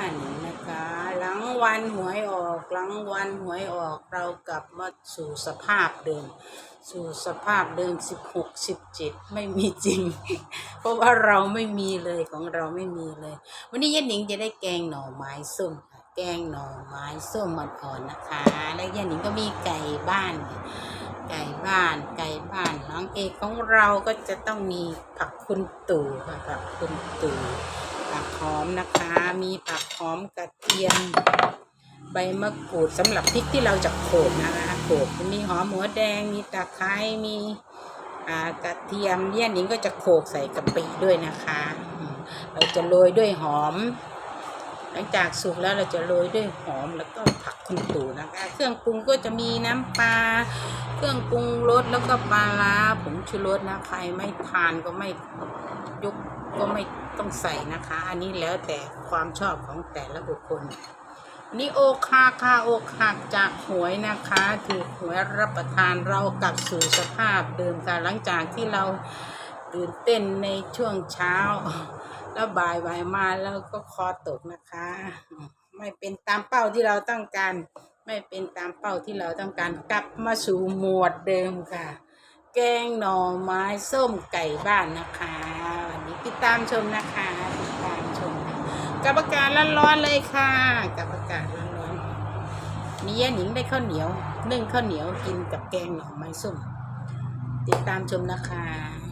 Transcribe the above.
านนะคะ หลังวันหวยออก หลังวันหวยออกเรากลับมาสู่สภาพเดิม สู่สภาพเดิมสิบหกสิบเจ็ดไม่มีจริง เพราะว่าเราไม่มีเลยของเราไม่มีเลย วันนี้ย่าหนิงจะได้แกงหน่อไม้ส้มค่ะแกงหน่อไม้ส้มอ่อนๆนะคะ และย่าหนิงก็มีไก่บ้านค่ะไก่บ้านไก่บ้านน้องเอกของเราก็จะต้องมีผักคุณตู่ค่ะผักคุณตู่ ผักหอมนะคะ มีผักหอมกระเทียม ใบมะกรูดสำหรับพริกที่เราจะโขลกนะคะโขลกมีหอมหัวแดง มีตะไคร้มีกระเทียมเนี่ยนิ้งก็จะโขลกใส่กะปิด้วยนะคะ เราจะโรยด้วยหอม หลังจากสุกแล้วเราจะโรยด้วยหอมแล้วก็ผักคุณตู่นะคะ เครื่องปรุงก็จะมีน้ำปลาเครื่องปรุงรสแล้วก็ปลาร้าผงชูรสนะใครไม่ทานก็ไม่ยก ก็ไม่ต้องใส่นะคะ อันนี้แล้วแต่ความชอบของแต่ละบุคคล นี่โอคาค่าโอกหักจากหวยนะคะถูกหวยรับประทานเรากลับสู่สภาพเดิมค่ะหลังจากที่เราตื่นเต้นในช่วงเช้า แล้วบ่ายบ่ายมาแล้วก็คอตกนะคะ ไม่เป็นตามเป้าที่เราต้องการ ไม่เป็นตามเป้าที่เราต้องการกลับมาสู่หมวดเดิมค่ะ แกงหน่อไม้ส้มไก่บ้านนะคะวันนี้ติดตามชมนะคะติดตามชมค่ะกับอากาศร้อนๆเลยค่ะกับอากาศร้อนๆมีย่าหนิงได้ข้าวเหนียวนึ่งข้าวเหนียวกินกับแกงหน่อไม้ส้ม ติดตามชมนะคะ